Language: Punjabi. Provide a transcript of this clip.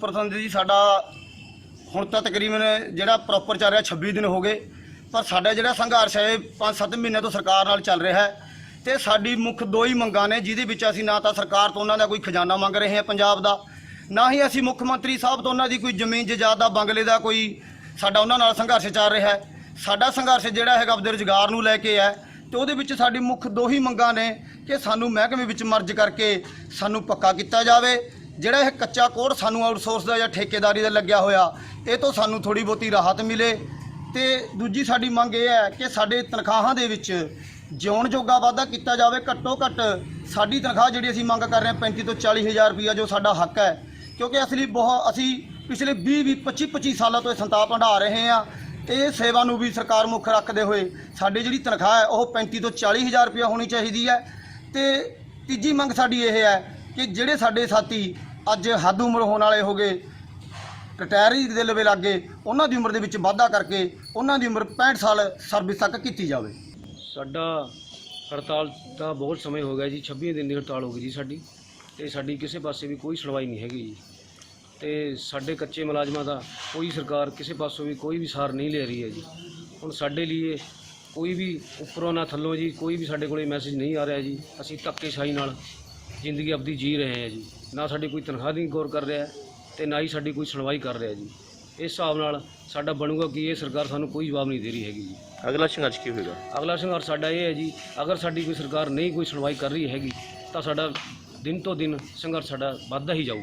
ਪਰਸੈਂਟ ਜੀ ਸਾਡਾ ਹੁਣ ਤਾਂ ਤਕਰੀਬਨ ਜਿਹੜਾ ਪ੍ਰੋਪਰ ਚੱਲ ਰਿਹਾ 26 ਦਿਨ ਹੋ ਗਏ, ਪਰ ਸਾਡਾ ਜਿਹੜਾ ਸੰਘਰਸ਼ ਹੈ 5-7 ਮਹੀਨੇ ਤੋਂ ਸਰਕਾਰ ਨਾਲ ਚੱਲ ਰਿਹਾ ਹੈ ਤੇ ਸਾਡੀ ਮੁੱਖ ਦੋ ਹੀ ਮੰਗਾਂ ਨੇ, ਜਿਹਦੇ ਵਿੱਚ ਅਸੀਂ ਨਾ ਤਾਂ ਸਰਕਾਰ ਤੋਂ ਉਹਨਾਂ ਦਾ ਕੋਈ ਖਜ਼ਾਨਾ ਮੰਗ ਰਹੇ ਹਾਂ ਪੰਜਾਬ ਦਾ, ਨਾ ਹੀ ਅਸੀਂ ਮੁੱਖ ਮੰਤਰੀ ਸਾਹਿਬ ਤੋਂ ਉਹਨਾਂ ਦੀ ਕੋਈ ਜ਼ਮੀਨ ਜਾਇਦਾਦ ਦਾ ਬੰਗਲੇ ਦਾ ਕੋਈ ਸਾਡਾ ਉਹਨਾਂ ਨਾਲ ਸੰਘਰਸ਼ ਚੱਲ ਰਿਹਾ ਹੈ। ਸਾਡਾ ਸੰਘਰਸ਼ ਜਿਹੜਾ ਹੈਗਾ ਆਪਦੇ ਰੁਜ਼ਗਾਰ ਨੂੰ ਲੈ ਕੇ ਹੈ ਤੇ ਉਹਦੇ ਵਿੱਚ ਸਾਡੀ ਮੁੱਖ ਦੋ ਹੀ ਮੰਗਾਂ ਨੇ ਕਿ ਸਾਨੂੰ ਮਹਿਕਮੇ ਵਿੱਚ ਮਰਜ ਕਰਕੇ ਸਾਨੂੰ ਪੱਕਾ ਕੀਤਾ ਜਾਵੇ ਜਿਹੜਾ ਇਹ ਕੱਚਾ ਕੋੜ ਸਾਨੂੰ ਆਊਟਸੋਰਸ ਦਾ ਜਾਂ ਠੇਕੇਦਾਰੀ ਦਾ ਲੱਗਿਆ ਹੋਇਆ, ਇਹ ਤੋਂ ਸਾਨੂੰ ਥੋੜੀ ਬਹੁਤੀ ਰਾਹਤ ਮਿਲੇ। ਤੇ ਦੂਜੀ ਸਾਡੀ ਮੰਗ ਇਹ ਹੈ ਕਿ ਸਾਡੇ ਤਨਖਾਹਾਂ ਦੇ ਵਿੱਚ ਜਿਉਣ ਜੋਗਾ ਵਾਧਾ ਕੀਤਾ ਜਾਵੇ, ਘੱਟੋ ਘੱਟ ਸਾਡੀ ਤਨਖਾਹ ਜਿਹੜੀ ਅਸੀਂ ਮੰਗ ਕਰ ਰਹੇ ਹਾਂ 35 ਤੋਂ 40 ਹਜ਼ਾਰ ਰੁਪਈਆ, ਜੋ ਸਾਡਾ ਹੱਕ ਹੈ। ਕਿਉਂਕਿ ਅਸਲੀ ਬਹੁਤ ਅਸੀਂ ਪਿਛਲੇ 20 20 25 25 ਸਾਲਾਂ ਤੋਂ ਇਹ ਸੰਤਾਪ ਹੰਢਾ ਰਹੇ ਹਾਂ। ਤੇ ਇਹ ਸੇਵਾ ਨੂੰ ਵੀ ਸਰਕਾਰ ਮੁੱਖ ਰੱਖਦੇ ਹੋਏ ਸਾਡੀ ਜਿਹੜੀ ਤਨਖਾਹ ਹੈ, ਉਹ 35 ਤੋਂ 40 ਹਜ਼ਾਰ ਰੁਪਈਆ ਹੋਣੀ ਚਾਹੀਦੀ ਹੈ। ਤੇ ਤੀਜੀ ਮੰਗ ਸਾਡੀ ਇਹ ਹੈ ਕਿ ਜਿਹੜੇ ਸਾਡੇ ਸਾਥੀ ਅੱਜ ਹੱਦ ਉਮਰ ਹੋਣ ਵਾਲੇ ਹੋ ਗਏ ਰਿਟਾਇਰੀ ਦੇ ਲਵੇ ਲੱਗੇ ਉਹਨਾਂ ਦੀ ਉਮਰ ਦੇ ਵਿੱਚ ਵਾਧਾ ਕਰਕੇ ਉਹਨਾਂ ਦੀ ਉਮਰ 65 ਸਾਲ ਸਰਵਿਸ ਤੱਕ ਕੀਤੀ ਜਾਵੇ। ਸਾਡਾ ਹੜਤਾਲ ਦਾ ਬਹੁਤ ਸਮੇਂ ਹੋ ਗਿਆ ਜੀ 26 ਦਿਨ ਦੀ ਹੜਤਾਲ ਹੋ ਗਈ ਜੀ ਸਾਡੀ, ਤੇ ਸਾਡੀ ਕਿਸੇ ਪਾਸੇ ਵੀ ਕੋਈ ਸੁਣਵਾਈ ਨਹੀਂ ਹੈਗੀ ਜੀ। ਤੇ ਸਾਡੇ ਕੱਚੇ ਮੁਲਾਜ਼ਮਾਂ ਦਾ ਕੋਈ ਸਰਕਾਰ ਕਿਸੇ ਪਾਸੋਂ ਵੀ ਕੋਈ ਵੀ ਸਾਰ ਨਹੀਂ ਲੈ ਰਹੀ ਹੈ ਜੀ। ਹੁਣ ਸਾਡੇ ਲਈ ਕੋਈ ਵੀ ਉੱਪਰੋਂ ਨਾ ਥੱਲੋਂ ਜੀ, ਕੋਈ ਵੀ ਸਾਡੇ ਕੋਲੇ ਮੈਸੇਜ ਨਹੀਂ ਆ ਰਿਹਾ ਜੀ, ਅਸੀਂ ਧੱਕੇਸ਼ਾਹੀ ਨਾਲ ਜ਼ਿੰਦਗੀ ਆਪਦੀ ਜੀ ਰਹੇ ਹਾਂ ਜੀ। ਨਾ ਸਾਡੀ ਕੋਈ ਤਨਖਾਹ ਦੀ ਗੌਰ ਕਰ ਰਿਹਾ ਤੇ ਨਾ ਹੀ ਸਾਡੀ ਕੋਈ ਸੁਣਵਾਈ ਕਰ ਰਿਹਾ ਜੀ। ਇਸ ਹਿਸਾਬ ਨਾਲ ਸਾਡਾ ਬਣੂਗਾ ਕਿ ਇਹ ਸਰਕਾਰ ਸਾਨੂੰ ਕੋਈ ਜਵਾਬ ਨਹੀਂ ਦੇ ਰਹੀ ਹੈਗੀ ਜੀ। ਅਗਲਾ ਸੰਘਰਸ਼ ਕੀ ਹੋਏਗਾ? ਅਗਲਾ ਸੰਘਰਸ਼ ਸਾਡਾ ਇਹ ਹੈ ਜੀ ਅਗਰ ਸਾਡੀ ਕੋਈ ਸਰਕਾਰ ਨਹੀਂ ਕੋਈ ਸੁਣਵਾਈ ਕਰ ਰਹੀ ਹੈਗੀ ਤਾਂ ਸਾਡਾ ਦਿਨ ਤੋਂ ਦਿਨ ਸੰਘਰਸ਼ ਸਾਡਾ ਵੱਧਦਾ ਹੀ ਜਾਊ